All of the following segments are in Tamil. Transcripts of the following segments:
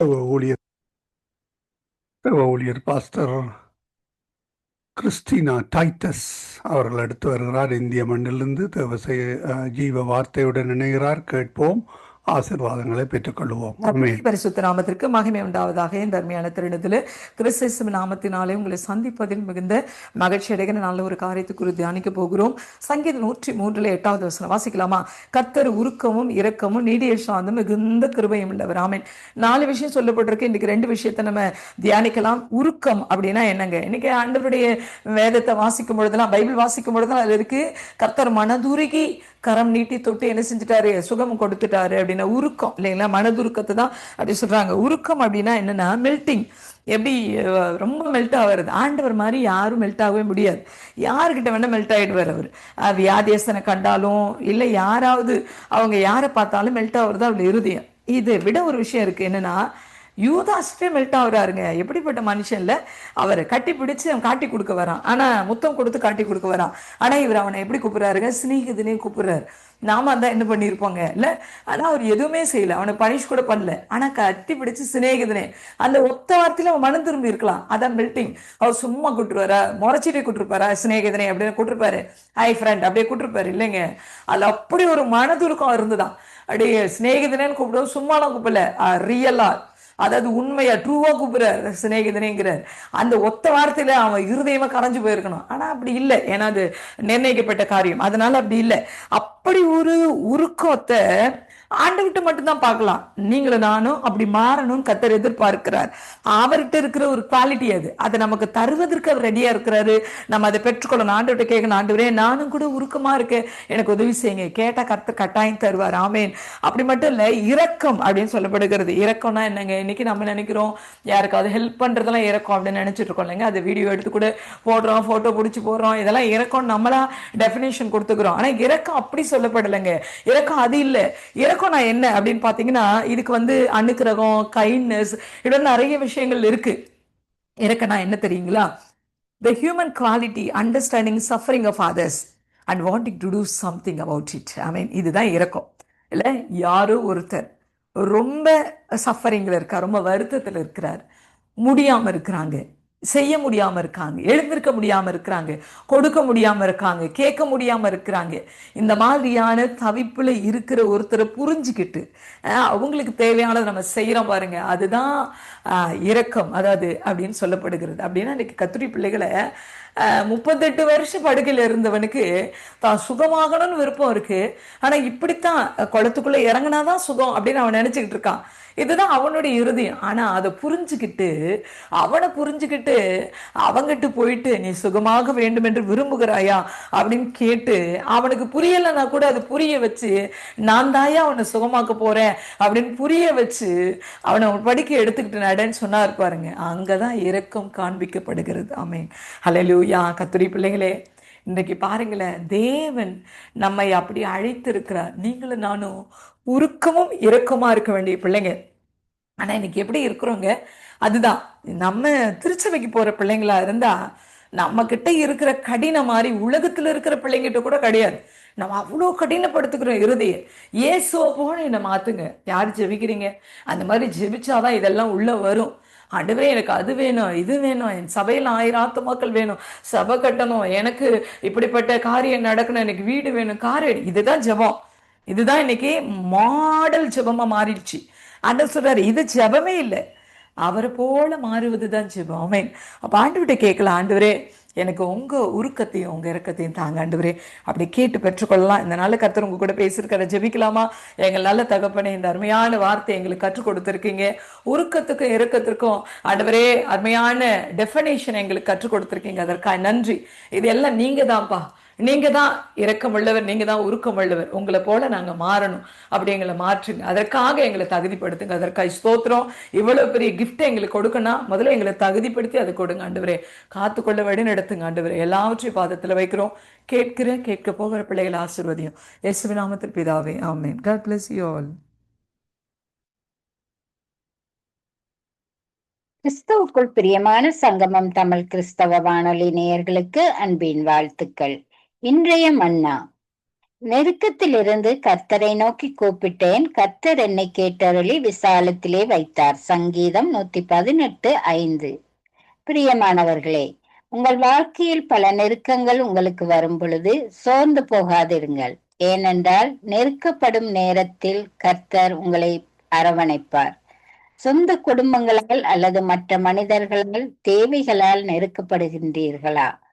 ஊழியர் தேவ ஊழியர் பாஸ்டர் கிறிஸ்டினா டைட்டஸ் அவர்கள் அடுத்து வருகிறார். இந்திய மண்ணிலிருந்து தேவ அஹ், ஜீவ வார்த்தையுடன் இணைகிறார். கேட்போம். ஆசீர்வாதங்களை பெற்றுக்கொள்வோம். பரிசுத்த நாமத்திற்கு மகிமை உண்டாவதாக இந்த அருமையான திருடத்தில் கிறிஸ்தேசு நாமத்தினாலே உங்களை சந்திப்பதில் மிகுந்த மகிழ்ச்சி அடைகிற நல்ல ஒரு காரியத்தை குறித்து தியானிக்க போகிறோம். சங்கீதம் நூற்றி மூன்றுல எட்டாவது வசனம் வாசிக்கலாமா? கத்தர் உருக்கமும் இரக்கமும் நீடிய சாந்தம் மிகுந்த கிருபையும் உள்ளவர். ஆமென். நாலு விஷயம் சொல்லப்பட்டிருக்கு. இன்னைக்கு ரெண்டு விஷயத்தை நம்ம தியானிக்கலாம். உருக்கம் அப்படின்னா என்னங்க? இன்னைக்கு ஆண்டவருடைய வேதத்தை வாசிக்கும் பொழுதெல்லாம் பைபிள் வாசிக்கும் பொழுதெல்லாம் அதுல இருக்கு கர்த்தர் மனதுருகி கரம் நீட்டி தொட்டு என்ன செஞ்சுட்டாரு? சுகம் கொடுத்துட்டாரு அப்படின்னா உருக்கம். இல்லைங்களா? மனதுருக்கத்தை தான் அப்படி சொல்றாங்க. உருக்கம் அப்படின்னா என்னன்னா மெல்ட்டிங் எப்படி ரொம்ப மெல்ட் ஆகிறது ஆண்டவர் மாதிரி யாரும் மெல்ட் ஆகவே முடியாது. யாருக்கிட்ட வேணால் மெல்ட் ஆகிடுவார் அவர். அஹ், வியாதியஸ்தனை கண்டாலும் இல்லை யாராவது அவங்க யாரை பார்த்தாலும் மெல்ட் ஆகுறது அவருடைய இருதயம். இதை விட ஒரு விஷயம் இருக்குது என்னன்னா யூதாஸ்டே மெல்ட் ஆகுறாருங்க. எப்படிப்பட்ட மனுஷன்ல அவர் கட்டி பிடிச்சி அவன் காட்டி கொடுக்க வரான். ஆனா முத்தம் கொடுத்து காட்டி கொடுக்க வரான். ஆனால் இவர் அவனை எப்படி கூப்பிடுறாருங்க? சிநேகிதனே கூப்பிடுறாரு. நாம அதான் என்ன பண்ணியிருப்போங்க? இல்ல ஆனால் அவர் எதுவுமே செய்யல. அவனை பனிஷ் கூட பண்ணல. ஆனா கட்டி பிடிச்சி சிநேகிதனே. அந்த ஒத்த வார்த்தையில் அவன் மனம் திரும்பி இருக்கலாம். அதான் மெல்ட்டிங் அவர் சும்மா கூட்டுருவாரா முறைச்சிட்டே கூட்டிருப்பாரா சிநேகிதனே அப்படின்னு கூட்டிருப்பாரு ஹை ஃப்ரெண்ட் அப்படியே கூட்டிருப்பாரு இல்லைங்க. அது அப்படி ஒரு மனதுருக்கம் இருந்துதான். அப்படியே சிநேகிதனேன்னு கூப்பிடுவோம் சும்மாலாம் கூப்பிடல. ரியலா அதாவது உண்மையா ட்ரூவா கூப்பிடுறார் சிநேகிதனேங்கிறார். அந்த ஒத்த வார்த்தையில அவன் இருதயமா கரைஞ்சு போயிருக்கணும். ஆனா அப்படி இல்லை. ஏன்னா அது நிர்ணயிக்கப்பட்ட காரியம். அதனால அப்படி இல்லை. அப்படி ஒரு உருக்கத்தை ஆண்டவர்கிட்ட மட்டும்தான் பார்க்கலாம். நீங்களும் நானும் அப்படி மாறணும்னு கத்தர் எதிர்பார்க்கிறார். அவர்கிட்ட இருக்கிற ஒரு குவாலிட்டி அது. அதை நமக்கு தருவதற்கு அவர் ரெடியா இருக்கிறாரு. நம்ம அதை பெற்றுக்கொள்ளணும். ஆண்டவர்கிட்ட கேட்கணும் ஆண்டவரே நானும் கூட உருக்கமா இருக்கேன். எனக்கு உதவி செய்யுங்க. கேட்டா கர்த்தர் கட்டாயம் தருவார். ஆமேன். அப்படி மட்டும் இல்ல இரக்கம் அப்படின்னு சொல்லப்படுகிறது. இரக்கம்னா என்னங்க? இன்னைக்கு நம்ம நினைக்கிறோம் யாருக்காவது ஹெல்ப் பண்றதெல்லாம் இறக்கம் அப்படின்னு நினைச்சிட்டு இருக்கோம் இல்லைங்க? அதை வீடியோ எடுத்து கூட போடுறோம் போட்டோ பிடிச்சி போடுறோம். இதெல்லாம் இறக்கம் நம்மளா டெஃபினேஷன் கொடுத்துக்கிறோம். ஆனா இறக்கம் அப்படி சொல்லப்படலைங்க. இறக்கம் அது இல்ல. இரக்கம் நான் என்ன அப்படின்னு பார்த்தீங்கன்னா இதுக்கு வந்து அனுக்கிரகம் கைண்ட்னஸ் இதோட நிறைய விஷயங்கள் இருக்கு. இரக்கம்னா என்ன தெரியுங்களா? The human quality understanding suffering of others and wanting to do something about it I mean இதுதான் இறக்கம் இல்லை யாரோ ஒருத்தர் ரொம்ப சஃபரிங்கில் இருக்கார் ரொம்ப வருத்தத்தில் இருக்கிறார் முடியாமல் இருக்கிறாங்க. செய்ய முடியாம இருக்காங்க. எழுந்திருக்க முடியாம இருக்கிறாங்க. கொடுக்க முடியாம இருக்காங்க. கேட்க முடியாம இருக்கிறாங்க. இந்த மாதிரியான தவிப்புல இருக்கிற ஒருத்தரை புரிஞ்சுக்கிட்டு அவங்களுக்கு தேவையானதை நம்ம செய்யறோம் பாருங்க. அதுதான் இரக்கம். அதாவது அப்படின்னு சொல்லப்படுகிறது. அப்படின்னா இன்னைக்கு கத்துரி பிள்ளைகளை அஹ், முப்பத்தெட்டு வருஷம் படுக்கையில் இருந்தவனுக்கு தான் சுகமாகணும்னு விருப்பம் இருக்கு. ஆனா இப்படித்தான் குளத்துக்குள்ளே குளத்துக்குள்ள இறங்குனாதான் சுகம் அப்படின்னு அவன் நினச்சிக்கிட்டு இருக்கான். இதுதான் அவனுடைய இருதயம். ஆனா அதை புரிஞ்சுக்கிட்டு அவனை புரிஞ்சுக்கிட்டு அவங்கிட்ட போயிட்டு நீ சுகமாக வேண்டும் என்று விரும்புகிறாயா? அப்படின்னு கேட்டு அவனுக்கு புரியலைன்னா கூட அது புரிய வச்சு நான் தாயா அவனை சுகமாக்க போறேன் அப்படின்னு புரிய வச்சு அவனை படிக்க எடுத்துக்கிட்டு நடன்னு சொன்னார் பாருங்க. அங்கதான் இரக்கம் காண்பிக்கப்படுகிறது. ஆமீன். ஹலலூயா கத்துரி பிள்ளைகளே இன்றைக்கு பாருங்களேன் தேவன் நம்மை அப்படி அழைத்திருக்கிறார். நீங்களும் நானும் உருக்கமும் இறக்கமாக இருக்க வேண்டிய பிள்ளைங்க. ஆனால் இன்னைக்கு எப்படி இருக்கிறோங்க? அதுதான். நம்ம திருச்சபைக்கு போகிற பிள்ளைங்களா இருந்தால் நம்ம கிட்ட இருக்கிற கடினம் மாதிரி உலகத்தில் இருக்கிற பிள்ளைங்கிட்ட கூட கிடையாது. நம்ம அவ்வளோ கடினப்படுத்துக்கிறோம் இருதய இயேசுவை போல என்னை மாத்துங்க. யார் ஜெபிக்கிறீங்க? அந்த மாதிரி ஜெபிச்சாதான் இதெல்லாம் உள்ள வரும். அடுவே எனக்கு அது வேணும் இது வேணும். என் சபையில் ஆயிரம் ஆத்துமாக்கள் வேணும். சபை கட்டணும். எனக்கு இப்படிப்பட்ட காரியம் நடக்கணும். எனக்கு வீடு வேணும். கார் இதுதான் ஜெபம். இதுதான் இன்னைக்கு மாடல் ஜெபமா மாறிடுச்சு. அண்ணன் சொல்றாரு இது ஜெபமே இல்லை. அவரை போல மாறுவது தான் ஜெபம். ஆமென். அப்ப ஆண்டுகிட்ட கேட்கலாம் ஆண்டவரே எனக்கு உங்க உருக்கத்தையும் உங்க இறக்கத்தையும் தாங்க ஆண்டவரே. அப்படி கேட்டு பெற்றுக்கொள்ளலாம். இந்த நாள் கர்த்தர் உங்க கூட பேசியிருக்கிற ஜெபிக்கலாமா? எங்கள் நல்ல தகப்பனே இந்த அருமையான வார்த்தை எங்களுக்கு கற்றுக் கொடுத்துருக்கீங்க. உருக்கத்துக்கும் இறக்கத்திற்கும் ஆண்டவரே அருமையான டெஃபனேஷன் எங்களுக்கு கற்றுக் கொடுத்துருக்கீங்க. அதற்காக நன்றி. இது எல்லாம் நீங்க தான்ப்பா நீங்க தான் இறக்கம் உள்ளவர் நீங்க தான் உருக்கம் உள்ளவர். உங்களை போல நாங்க மாறணும். அப்படி எங்களை மாற்றுங்க. அதற்காக எங்களை தகுதிப்படுத்துங்க. அதற்காக ஸ்தோத்திரம். இவ்வளவு பெரிய gift எங்களுக்கு கொடுக்கணும் முதல்ல எங்களை தகுதிப்படுத்தி அதை கொடுங்க ஆண்டவரே. காத்துக்கொள்ள வழி நடத்துங்க ஆண்டவரே. எல்லாவற்றையும் பாதத்துல வைக்கிறோம். கேட்கிற கேட்க போகிற பிள்ளைகளை ஆசிர்வதியும். இயேசுவின் நாமத்தில் பிதாவே ஆமேன். காட் பிளஸ் யூ ஆல் கிறிஸ்தவுக்குள் பிரியமான சங்கமம் தமிழ் கிறிஸ்தவ வானொலி நேயர்களுக்கு அன்பின் வாழ்த்துக்கள். இன்றைய மன்னா. நெருக்கத்திலிருந்து கர்த்தரை நோக்கி கூப்பிட்டேன். கர்த்தர் என்னை கேட்டருளி விசாலத்திலே வைத்தார். சங்கீதம் நூத்தி பதினெட்டு ஐந்து. பிரியமானவர்களே உங்கள் வாழ்க்கையில் பல நெருக்கங்கள் உங்களுக்கு வரும் பொழுது சோர்ந்து போகாதிருங்கள். ஏனென்றால் நெருக்கப்படும் நேரத்தில் கர்த்தர் உங்களை அரவணைப்பார். சொந்த குடும்பங்களால் அல்லது மற்ற மனிதர்களால் தேவைகளால் நெருக்கப்படுகின்றீர்களா?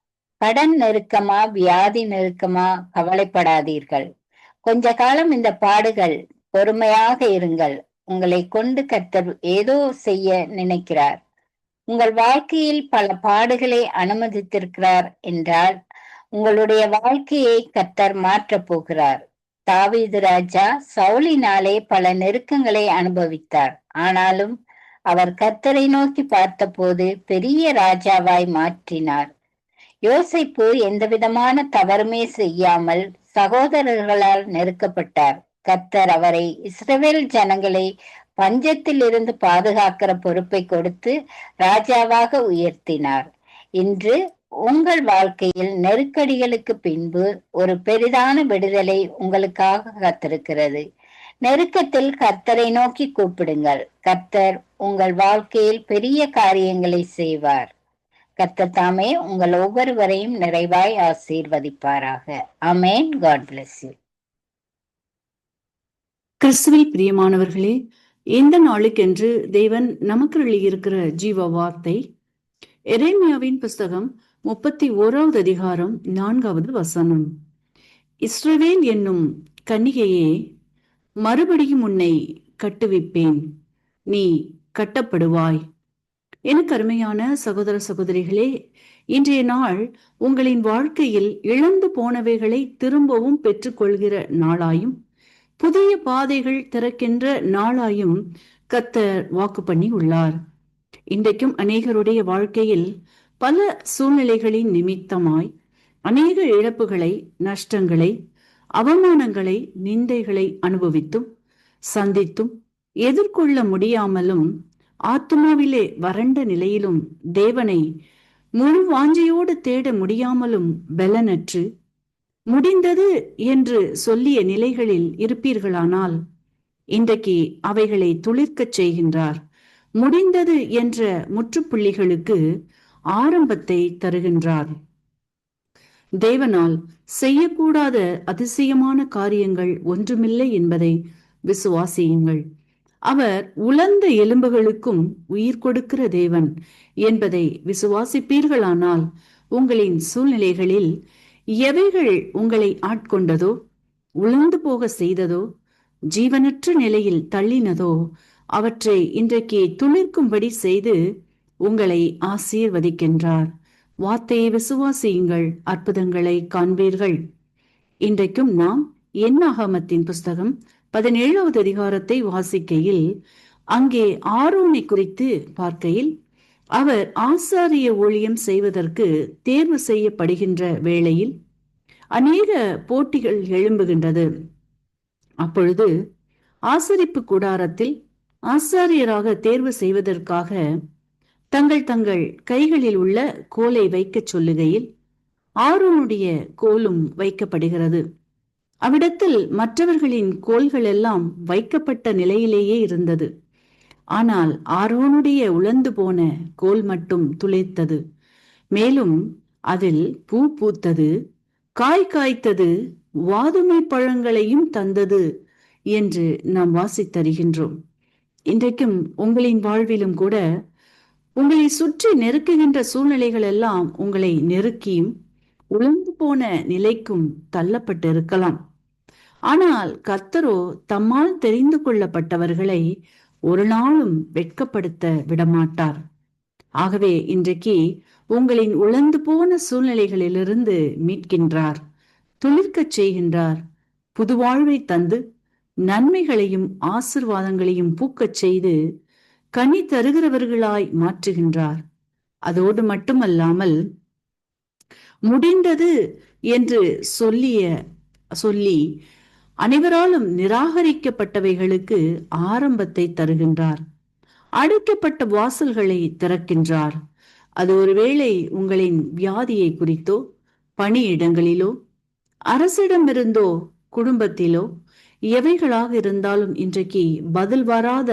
கடன் நெருக்கமா வியாதி நெருக்கமா கவலைப்படாதீர்கள். கொஞ்ச காலம் இந்த பாடுகள் பொறுமையாக இருங்கள். உங்களை கொண்டு கர்த்தர் ஏதோ செய்ய நினைக்கிறார். உங்கள் வாழ்க்கையில் பல பாடுகளை அனுமதித்திருக்கிறார் என்றால் உங்களுடைய வாழ்க்கையை கர்த்தர் மாற்றப் போகிறார். தாவீது ராஜா சவுலினாலே பல நெருக்கங்களை அனுபவித்தார். ஆனாலும் அவர் கர்த்தரை நோக்கி பார்த்தபோது பெரிய ராஜாவாய் மாற்றினார். யோசிப்பு எந்தவிதமான தவறுமே செய்யாமல் சகோதரர்களால் நெருக்கப்பட்டார். கத்தர் அவரை இஸ்ரவேல் ஜனங்களை பஞ்சத்தில் இருந்து பாதுகாக்கிற பொறுப்பை கொடுத்து ராஜாவாக உயர்த்தினார். இன்று உங்கள் வாழ்க்கையில் நெருக்கடிகளுக்கு பின்பு ஒரு பெரிதான விடுதலை உங்களுக்காக கத்திருக்கிறது. நெருக்கத்தில் கர்த்தரை நோக்கி கூப்பிடுங்கள். கர்த்தர் உங்கள் வாழ்க்கையில் பெரிய காரியங்களை செய்வார். கர்த்தர் உங்கள் ஒவ்வொருவரையும் நிறைவாய் ஆசீர்வதிப்பாராக. அமேன் காட் பிளஸ் யூ கிறிஸ்துவில் பிரியமானவர்களே இந்த நாளுக்கென்று தேவன் நமக்கு எழுதியிருக்கிற ஜீவ வார்த்தை எரேமியாவின் புஸ்தகம் முப்பத்தி ஓராவது அதிகாரம் நான்காவது வசனம். இஸ்ரவேல் என்னும் கன்னிகையே மறுபடியும் உன்னை கட்டுவிப்பேன். நீ கட்டப்படுவாய். எனக்கு அருமையான சகோதர சகோதரிகளே இன்றைய நாள் உங்களின் வாழ்க்கையில் இழந்து போனவைகளை திரும்பவும் பெற்றுக்கொள்கிற நாளாயும் புதிய பாதைகள் திறக்கின்ற நாளாயும் கத்தர் வாக்கு பண்ணி உள்ளார். இன்றைக்கும் அநேகருடைய வாழ்க்கையில் பல சூழ்நிலைகளின் நிமித்தமாய் அநேக இழப்புகளை நஷ்டங்களை அவமானங்களை நிந்தைகளை அனுபவித்தும் சந்தித்தும் எதிர்கொள்ள முடியாமலும் ஆத்மாவிலே வறண்ட நிலையிலும் தேவனை முழு வாஞ்சையோடு தேட முடியாமலும் பலனற்று முடிந்தது என்று சொல்லிய நிலைகளில் இருப்பீர்களானால் இன்றைக்கு அவைகளை துளிர்க்கச் செய்கின்றார். முடிந்தது என்ற முற்றுப்புள்ளிகளுக்கு ஆரம்பத்தை தருகின்றார். தேவனால் செய்யக்கூடாத அதிசயமான காரியங்கள் ஒன்றுமில்லை என்பதை விசுவாசியுங்கள். அவர் உலர்ந்த எலும்புகளுக்கும் உயிர் கொடுக்கிற தேவன் என்பதை விசுவாசிப்பீர்களானால் உங்களின் சூழ்நிலைகளில் எவைகள் உங்களை ஆட்கொண்டதோ உலர்ந்து போக செய்ததோ ஜீவனற்ற நிலையில் தள்ளினதோ அவற்றை இன்றைக்கு துளிர்க்கும்படி செய்து உங்களை ஆசீர்வதிக்கின்றார். வார்த்தையை விசுவாசியுங்கள் அற்புதங்களை காண்பீர்கள். இன்றைக்கும் நாம் என்னாகமத்தின் புஸ்தகம் பதினேழாவது அதிகாரத்தை வாசிக்கையில் அங்கே ஆரோனை குறித்து பார்க்கையில் அவர் ஆசாரிய ஊழியம் செய்வதற்கு தேர்வு செய்யப்படுகின்ற வேளையில் அநேக போட்டிகள் எழும்புகின்றது. அப்பொழுது ஆசரிப்பு கூடாரத்தில் ஆசாரியராக தேர்வு செய்வதற்காக தங்கள் தங்கள் கைகளில் உள்ள கோலை வைக்கச் சொல்லுகையில் ஆரோனுடைய கோலும் வைக்கப்படுகிறது. அவ்விடத்தில் மற்றவர்களின் கோல்கள் எல்லாம் வைக்கப்பட்ட நிலையிலேயே இருந்தது. ஆனால் ஆரோனுடைய உழந்து போன கோல் மட்டும் துளைத்தது. மேலும் அதில் பூ பூத்தது காய் காய்த்தது வாதுமை பழங்களையும் தந்தது என்று நாம் வாசித்தருகின்றோம் இன்றைக்கும் உங்களின் வாழ்விலும் கூட உங்களை சுற்றி நெருக்குகின்ற சூழ்நிலைகள் எல்லாம் உங்களை நெருக்கியும் உழந்து போன நிலைக்கும் தள்ளப்பட்டு இருக்கலாம் ஆனால் கர்த்தரோ தம்மால் தெரிந்து கொள்ளப்பட்டவர்களை ஒரு நாளும் வெட்கப்படுத்த விடமாட்டார். ஆகவே இன்றைக்கு உங்களின் உழந்து போன சூழ்நிலைகளிலிருந்து மீட்கின்றார் துளிர்க்கச் செய்கின்றார் புதுவாழ்வை தந்து நன்மைகளையும் ஆசிர்வாதங்களையும் பூக்கச் செய்து கனி தருகிறவர்களாய் மாற்றுகின்றார். அதோடு மட்டுமல்லாமல் முடிந்தது என்று சொல்லிய சொல்லி அனைவராலும் நிராகரிக்கப்பட்டவைகளுக்கு ஆரம்பத்தை தருகின்றார். அடைக்கப்பட்ட வாசல்களை திறக்கின்றார். அது ஒருவேளை உங்களின் வியாதியை குறித்தோ பணியிடங்களிலோ அரசிடமிருந்தோ குடும்பத்திலோ எவைகளாக இருந்தாலும் இன்றைக்கு பதில் வராத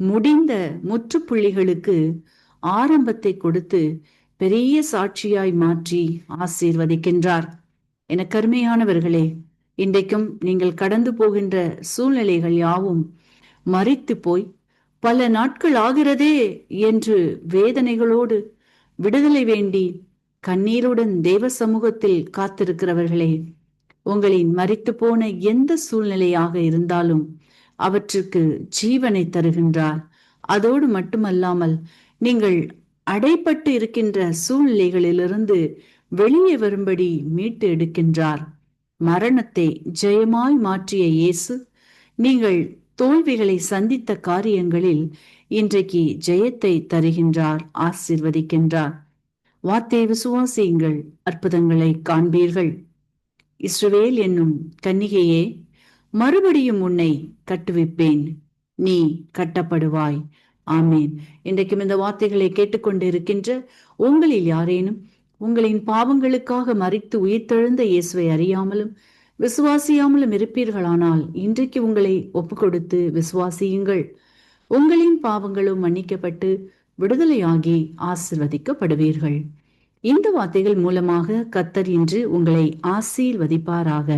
முடிந்த முற்றுப்புள்ளிகளுக்கு ஆரம்பத்தை கொடுத்து பெரிய சாட்சியாய் மாற்றி ஆசீர்வதிக்கின்றார். என கருமையானவர்களே இன்றைக்கும் நீங்கள் கடந்து போகின்ற சூழ்நிலைகள் யாவும் மறித்து போய் பல நாட்கள் ஆகிறதே என்று வேதனைகளோடு விடுதலை வேண்டி கண்ணீருடன் தேவ சமூகத்தில் காத்திருக்கிறவர்களே உங்களின் மறித்து போன எந்த சூழ்நிலையாக இருந்தாலும் அவற்றுக்கு ஜீவனை தருகின்றார். அதோடு மட்டுமல்லாமல் நீங்கள் அடைப்பட்டு இருக்கின்ற சூழ்நிலைகளிலிருந்து வெளியே வரும்படி மீட்டு எடுக்கின்றார். மரணத்தை ஜெயமாய் மாற்றிய இயேசு நீங்கள் தோல்விகளை சந்தித்த காரியங்களில் இன்றைக்கு ஜெயத்தை தருகின்றார் ஆசிர்வதிக்கின்றார். வார்த்தை விசுவாசியுங்கள் அற்புதங்களை காண்பீர்கள். இஸ்ரவேல் என்னும் கன்னிகையே மறுபடியும் உன்னை கட்டுவிப்பேன் நீ கட்டப்படுவாய். ஆமேன். இன்றைக்கும் இந்த வார்த்தைகளை கேட்டுக்கொண்டு இருக்கின்ற உங்களில் யாரேனும் உங்களின் பாவங்களுக்காக மறித்து உயிர்த்தெழுந்த இயேசுவை அறியாமலும் விசுவாசியாமலும் இருப்பீர்களானால் இன்றைக்கு உங்களை ஒப்புக்கொடுத்து விசுவாசியுங்கள். உங்களின் பாவங்களும் மன்னிக்கப்பட்டு விடுதலையாகி ஆசிர்வதிக்கப்படுவீர்கள். இந்த வார்த்தைகள் மூலமாக கத்தர் இன்று உங்களை ஆசீர்வதிப்பாராக.